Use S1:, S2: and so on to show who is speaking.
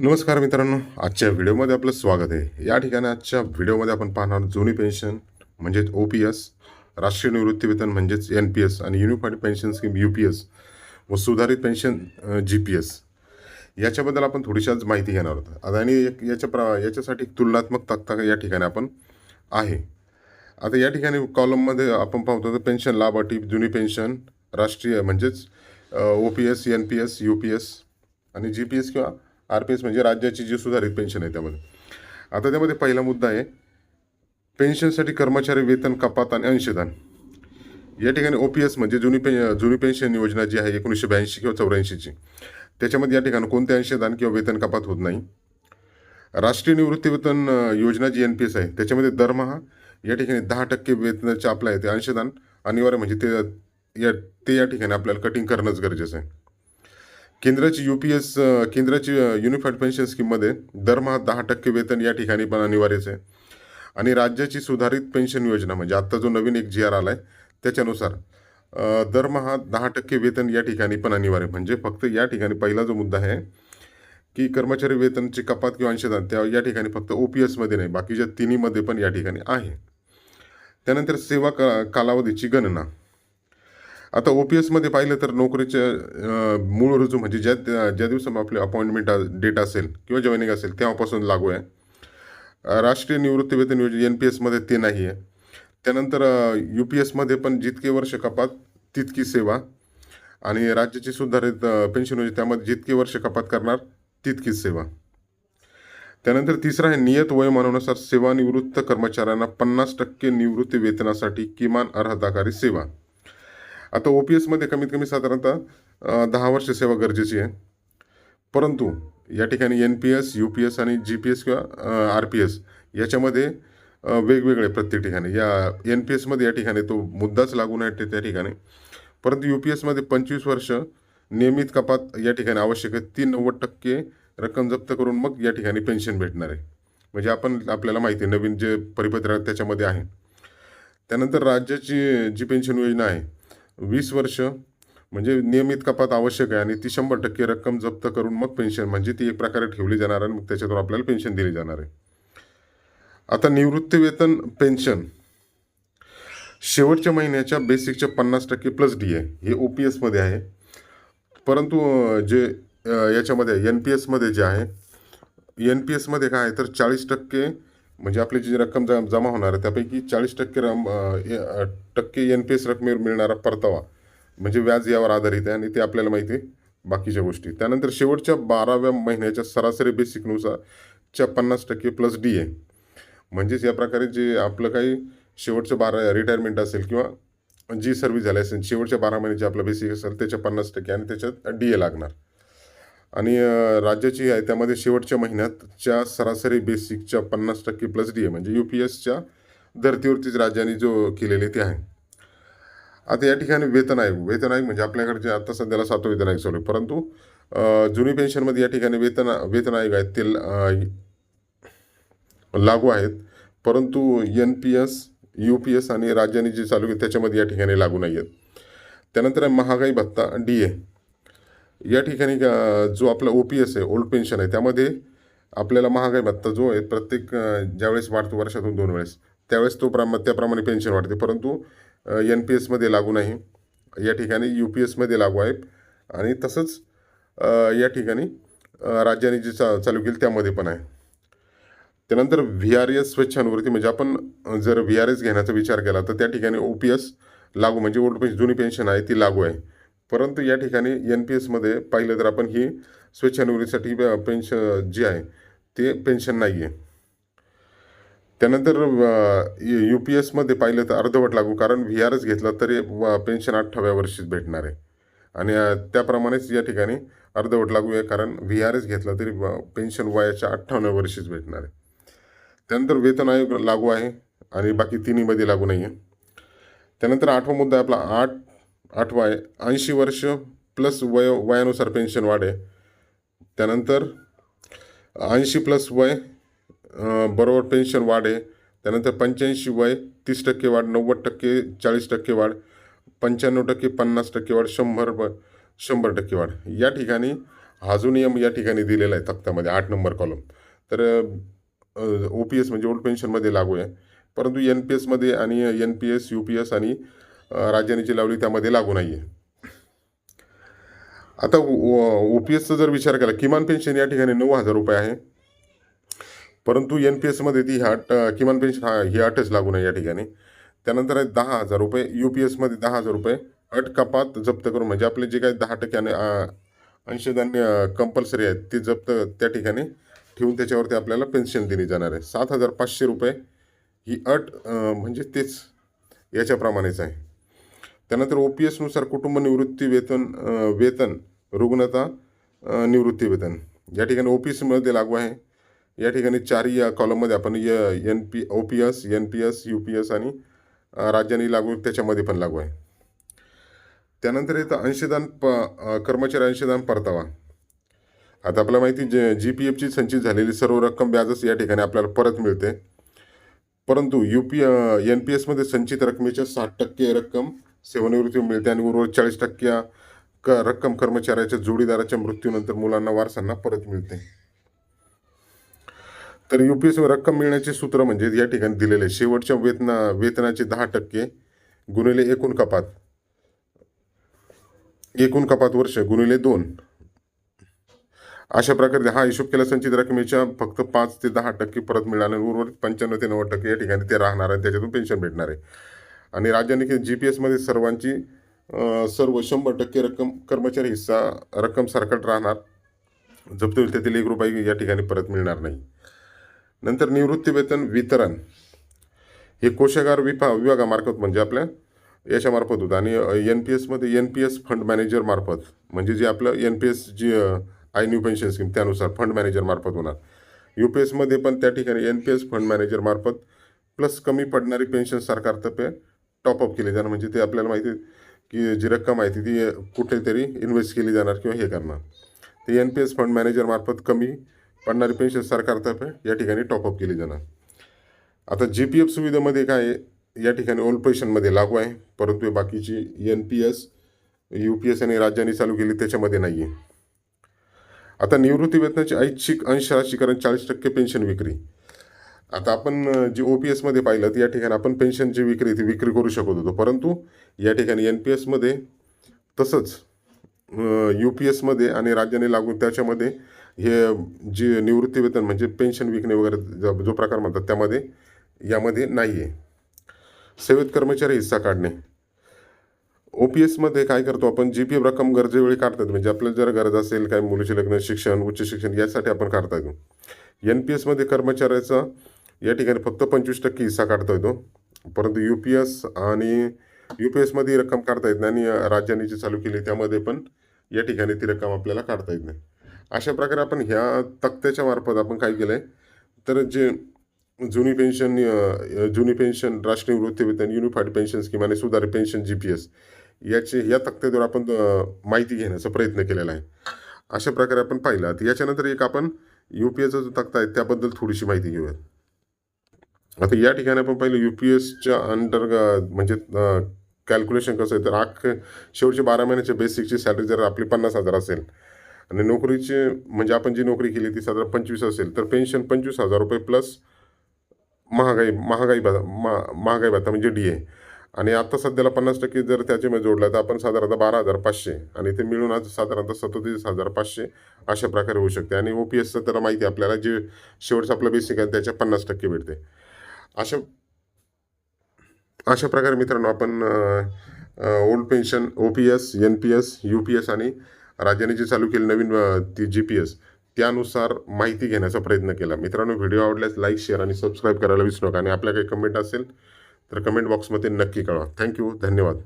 S1: नमस्कार मित्रांनो आजच्या व्हिडिओमध्ये आपलं स्वागत आहे. या ठिकाणी आजच्या व्हिडिओमध्ये आपण पाहणार जुनी पेन्शन म्हणजेच ओ पी एस राष्ट्रीय निवृत्तीवेतन म्हणजेच एन पी एस आणि unified pension scheme U P S व सुधारित पेन्शन जी पी एस याच्याबद्दल आपण थोडीशी आज माहिती घेणार आहोत. आता आणि एक- याच्या प्र याच्यासाठी एक तुलनात्मक तक्ता या ठिकाणी आपण आहे. आता या ठिकाणी कॉलममध्ये आपण पाहतो तर पेन्शन लाभ अटी जुनी पेन्शन राष्ट्रीय म्हणजेच O P S N P S U P S आणि जी पी एस किंवा आर पी एस म्हणजे राज्याची जी सुधारित पेन्शन आहे त्यामध्ये. आता त्यामध्ये पहिला मुद्दा आहे पेन्शनसाठी कर्मचारी वेतन कपात आणि अंशदान. या ठिकाणी ओ पी एस म्हणजे जुनी पे जुनी पेन्शन योजना जी आहे एकोणीसशे ब्याऐंशी किंवा चौऱ्याऐंशीची. त्याच्यामध्ये या ठिकाणी कोणते अंशदान किंवा वेतन कपात होत नाही. राष्ट्रीय निवृत्तीवेतन योजना जी एन पी एस आहे त्याच्यामध्ये दरमहा या ठिकाणी दहा टक्के वेतनाचे आपलं आहे ते अंशदान. अनिवार्य म्हणजे ते या ते या ठिकाणी आपल्याला कटिंग करणंच गरजेचं आहे. केंद्राची यू पी एस केंद्राची युनिफाईड पेन्शन स्कीममध्ये दरमहा दहा टक्के वेतन या ठिकाणी पण अनिवार्यच आहे. आणि राज्याची सुधारित पेन्शन योजना म्हणजे आत्ता जो नवीन एक जी आर आला आहे त्याच्यानुसार दरमहा दहा टक्के वेतन या ठिकाणी पण अनिवार्य म्हणजे फक्त या ठिकाणी पहिला जो मुद्दा आहे की कर्मचारी वेतनची कपात किंवा अंशदान त्या या ठिकाणी फक्त ओ पी एसमध्ये नाही बाकीच्या तिन्हीमध्ये पण या ठिकाणी आहे. त्यानंतर सेवा का कालावधीची गणना. आता ओ पी एसमध्ये पाहिलं तर नोकरीच्या मूळ रुजू म्हणजे ज्या ज्या दिवसा आपली अपॉइंटमेंट डेट असेल किंवा जॉईनिंग असेल तेव्हापासून लागू आहे. राष्ट्रीय निवृत्तीवेतन योजना एन पी एसमध्ये ते नाही आहे. त्यानंतर यू पी एसमध्ये पण जितके वर्ष कपात तितकी सेवा. आणि राज्याची सुधारित पेन्शन योजना त्यामध्ये जितके वर्ष कपात करणार तितकीच सेवा. त्यानंतर तिसरा आहे नियत वयोमानानुसार सेवानिवृत्त कर्मचाऱ्यांना पन्नास टक्के निवृत्ती वेतनासाठी किमान अर्हताकारी सेवा. आता ओ पी एसमध्ये कमीत कमी साधारणतः दहा वर्ष सेवा गरजेची आहे. परंतु या ठिकाणी N P S U P S आणि जी पी एस किंवा आर पी एस याच्यामध्ये वेगवेगळे प्रत्येक ठिकाणी. या एन पी एसमध्ये या ठिकाणी तो मुद्दाच लागू नाही त्या ठिकाणी. परंतु यू पी एसमध्ये पंचवीस वर्ष नियमित कपात या ठिकाणी आवश्यक आहे. ती नव्वद टक्के रक्कम जप्त करून मग या ठिकाणी पेन्शन भेटणार आहे. म्हणजे आपण आपल्याला माहिती आहे नवीन जे परिपत्र त्याच्यामध्ये आहे. त्यानंतर राज्याची जी पेन्शन योजना आहे वीस वर्ष म्हणजे नियमित कपात आवश्यक आहे आणि ती शंभर टक्के रक्कम जप्त करून मग पेन्शन म्हणजे ती एक प्रकारे ठेवली जाणार आणि मग त्याच्यातून आपल्याला पेन्शन दिली जाणार आहे. आता निवृत्तीवेतन पेन्शन शेवटच्या महिन्याच्या बेसिकच्या पन्नास टक्के प्लस डी ए हे ओ पी एसमध्ये आहे. परंतु जे याच्यामध्ये एन पी एसमध्ये जे आहे एन पी एसमध्ये काय आहे तर चाळीस टक्के म्हणजे आपली जी रक्कम ज जमा होणार आहे त्यापैकी चाळीस टक्के रम टक्के एन पी एस रकमेवर मिळणारा परतावा म्हणजे व्याज यावर आधारित आहे आणि ते आपल्याला माहिती आहे बाकीच्या गोष्टी. त्यानंतर शेवटच्या बाराव्या महिन्याच्या सरासरी बेसिकनुसार च्या पन्नास टक्के प्लस डी ए म्हणजेच या प्रकारे जे आपलं काही शेवटचं बारा रिटायरमेंट असेल किंवा जी सर्व्हिस झाली असेल शेवटच्या बारा महिन्याचे आपलं बेसिक असेल त्याच्या पन्नास टक्के आणि त्याच्यात डी ए लागणार. आणि राज्याची आहे त्यामध्ये शेवटच्या महिन्यातच्या सरासरी बेसिकच्या पन्नास टक्के प्लस डी ए म्हणजे यू पी एसच्या धर्तीवरतीच राज्याने जो केलेले ते आहे. आता या ठिकाणी वेतन आयोग वेतन आयोग म्हणजे आपल्याकडे जे आता सध्याला सातवं वेतन आयोग चालू आहे. परंतु जुनी पेन्शनमध्ये या ठिकाणी वेतन वेतन आयोग आहेत ते लागू आहेत. परंतु N P S U P S आणि राज्याने जे चालू केले त्याच्यामध्ये या ठिकाणी लागू नाही आहेत. त्यानंतर आहे महागाई भत्ता डी ए. या ठिकाणी जो आपला ओ पी एस आहे ओल्ड पेन्शन आहे त्यामध्ये आपल्याला महागाई भत्ता जो आहे प्रत्येक ज्यावेळेस वाढतो वर्षातून दोन वेळेस त्यावेळेस तो प्रमा त्याप्रमाणे पेन्शन वाढते. परंतु एन पी एसमध्ये लागू नाही. या ठिकाणी यू पी एसमध्ये लागू आहे. आणि तसंच या ठिकाणी राज्याने जे चा चालू केली त्यामध्ये पण आहे. त्यानंतर व्ही आर एस स्वच्छानुवृत्ती म्हणजे आपण जर व्ही आर एस घेण्याचा विचार केला तर त्या ठिकाणी ओ पी एस लागू म्हणजे ओल्ड पेन्शन जुनी पेन्शन आहे ती लागू आहे. परंतु या ठिकाणी एन पी एसमध्ये पाहिलं तर आपण ही स्वच्छानुवृत्तीसाठी पेन्शन जी आहे ते पेन्शन नाही आहे त्यानंतर यू पी एसमध्ये पाहिलं तर अर्धवट लागू कारण व्ही आर एस घेतला तरी व- पेन्शन अठ्ठाव्या वर्षीच भेटणार आहे. आणि त्याप्रमाणेच या ठिकाणी अर्धवट लागू आहे कारण व्ही आर एस घेतला तरी पेन्शन वयाच्या अठ्ठावन्न वर्षीच भेटणार आहे. त्यानंतर वेतन आयोग लागू आहे आणि बाकी तिन्हीमध्ये लागू नाही आहे त्यानंतर आठवा मुद्दा आपला आठ आठवा आहे ऐंशी वर्ष प्लस वय वयानुसार पेन्शन वाढ. आहे त्यानंतर ऐंशी प्लस वय बरोबर पेन्शन वाढ. आहे त्यानंतर पंच्याऐंशी वय तीस टक्के वाढ नव्वद टक्के चाळीस टक्के वाढ पंच्याण्णव टक्के पन्नास टक्के वाढ शंभर प- शंभर टक्के वाढ. या ठिकाणी हा जो नियम या ठिकाणी दिलेला आहे तक्त्यामध्ये आठ नंबर कॉलम तर ओ पी एस म्हणजे ओल्ड पेन्शनमध्ये लागू आहे. परंतु एन पी एसमध्ये आणि N P S U P S आणि राज्याने जी लावली त्यामध्ये लागू नाही आहे आता ओ पी एसचा जर विचार केला किमान पेन्शन या ठिकाणी नऊ हजार रुपये आहे. परंतु एन पी एसमध्ये ती ह्या किमान पेन्शन हा ही अटच लागू नाही या ठिकाणी. त्यानंतर आहे दहा हजार रुपये यू पी एसमध्ये दहा हजार रुपये अट कपात जप्त करून म्हणजे आपले जे काही दहा टक्क्याने अ, कंपल्सरी आहेत ते जप्त त्या ठिकाणी ठेवून त्याच्यावरती आपल्याला पेन्शन दिली जाणार आहे. सात हजार पाचशे रुपये ही अट म्हणजे तेच याच्याप्रमाणेच आहे. त्यानंतर ओ पी एसनुसार कुटुंब निवृत्ती वेतन वेतन रुग्णता निवृत्ती वेतन. या ठिकाणी ओ पी एसमध्ये लागू आहे. या ठिकाणी चारही या कॉलममध्ये आपण य N P O P S N P S U P S आणि राज्यांनी लागू त्याच्यामध्ये पण लागू आहे. त्यानंतर येतं अंशदान प कर्मचारी अंशदान परतावा. आता आपल्याला माहिती जे जी पी एफची संचित झालेली सर्व रक्कम व्याजच या ठिकाणी आपल्याला परत मिळते. परंतु यू पी एन पी एसमध्ये संचित रकमेच्या साठ टक्के रक्कम सेवानिवृत्ती मिळते आणि उर्वरित चाळीस टक्के क रक्कम कर्मचाऱ्याच्या जोडीदाराच्या मृत्यूनंतर मुलांना वारसांना परत मिळते. तर यू पी एस रक्कम मिळण्याचे सूत्र म्हणजे या ठिकाणी दिलेले आहे. शेवटच्या वेतना वेतनाचे दहा टक्के गुणिले एकूण कपात. एकूण कपात वर्ष गुणिले दोन. अशा प्रकारे हा हिशोब केला संचित रकमेच्या फक्त पाच ते दहा टक्के परत मिळणार आणि उर्वरित पंच्याण्णव ते नव्वद टक्के या ठिकाणी ते राहणार आहे त्याच्यातून पेन्शन भेटणार आहे. आणि राज्याने जी पी एसमध्ये सर्वांची सर्व शंभर टक्के रक्कम कर्मचारी हिस्सा रक्कम सरकट राहणार. जप्त होईल त्यातील एक रुपये या ठिकाणी परत मिळणार नाही. नंतर निवृत्ती वेतन वितरण. हे कोशागार विभा विभागामार्फत म्हणजे आपल्या याच्यामार्फत होतं. आणि एन पी एसमध्ये एन पी एस फंड मॅनेजरमार्फत म्हणजे जे आपलं N P S G I new pension scheme त्यानुसार फंड मॅनेजरमार्फत होणार. यू पी एसमध्ये पण त्या ठिकाणी एन पी एस फंड मॅनेजरमार्फत प्लस कमी पडणारी पेन्शन सरकारतर्फे टॉपअप केले जाणार. म्हणजे ते आपल्याला माहिती आहे की जी रक्कम आहे ती ती कुठेतरी इन्व्हेस्ट केली जाणार किंवा हे करणार. ते एन पी एस फंड मॅनेजरमार्फत कमी पडणारी पेन्शन सरकारतर्फे या ठिकाणी टॉपअप केली जाणार. आता जी पी एफ सुविधेमध्ये काय आहे? या ठिकाणी ओल्ड पेन्शनमध्ये लागू आहे. परंतु बाकीची N P S U P S आणि राज्यांनी चालू केली त्याच्यामध्ये नाही आहे आता निवृत्ती वेतनाची ऐच्छिक अंश राशीकरण चाळीस टक्के पेन्शन विक्री. आता आपण जी ओ पी एसमध्ये पाहिलं तर या ठिकाणी आपण पेन्शनची विक्री ती विक्री करू शकत होतो. परंतु या ठिकाणी एन पी एसमध्ये तसंच यू पी एसमध्ये आणि राज्याने लागू त्याच्यामध्ये हे जे निवृत्तीवेतन म्हणजे पेन्शन विकणे वगैरे जो जो प्रकार म्हणतात त्यामध्ये यामध्ये नाही आहे सेवेत कर्मचारी हिस्सा काढणे. ओ पी एसमध्ये काय करतो आपण जी पी एफ रक्कम गरजेवेळी काढतात. म्हणजे आपल्याला जर गरज असेल काय मुलीचे लग्न शिक्षण उच्च शिक्षण यासाठी आपण काढता येतो. एन पी एसमध्ये कर्मचाऱ्याचा या ठिकाणी फक्त पंचवीस टक्के हिस्सा काढता येतो. परंतु यू पी एस आणि यू पी एसमध्ये रक्कम काढता येत नाही आणि राज्यांनी जी चालू केली त्यामध्ये पण या ठिकाणी ती रक्कम आपल्याला काढता येत नाही. अशा प्रकारे आपण ह्या तक्त्याच्या मार्फत आपण काय केलं आहे तर जे जुनी पेन्शन जुनी पेन्शन राष्ट्रीय वृत्तीवेतन युनिफाईड पेन्शन स्कीम आणि सुधारित पेन्शन जी पी एस याचे या तक्त्याद्वारे आपण माहिती घेण्याचा प्रयत्न केलेला आहे. अशा प्रकारे आपण पाहिलं याच्यानंतर एक आपण यू पी एसचा जो तक्ता आहे त्याबद्दल थोडीशी माहिती घेऊयात. आता या ठिकाणी आपण पाहिलं यू पी एसच्या अंडर म्हणजे कॅल्क्युलेशन कसं आहे तर आख शेवटचे बारा महिन्याच्या बेसिकची सॅलरी जर आपली पन्नास हजार असेल आणि नोकरीची म्हणजे आपण जी नोकरी केली ती साधारण पंचवीस असेल तर पेन्शन पंचवीस हजार रुपये प्लस महागाई महागाई भा मा महागाई भत्ता म्हणजे डी ए आणि आता सध्याला पन्नास टक्के जर त्याच्यामध्ये जोडला तर आपण साधारणतः बारा हजार पाचशे आणि ते मिळून आज साधारणतः सदोतीस हजार पाचशे अशा प्रकारे होऊ शकते. आणि ओ पी एसचं तर माहिती आपल्याला जे शेवटचं आपलं बेसिक आहे त्याच्या पन्नास टक्के भेटते. अशा अशा प्रकारे मित्रांनो आपण old pension O P S N P S U P S आणि राज्याने जे चालू केली नवीन ती जी पी एस त्यानुसार माहिती घेण्याचा प्रयत्न केला. मित्रांनो व्हिडिओ आवडल्यास लाईक शेअर आणि सबस्क्राईब करायला विसरू नका. आणि आपल्या काही कमेंट असेल तर कमेंट बॉक्समध्ये नक्की कळवा. थँक्यू. धन्यवाद.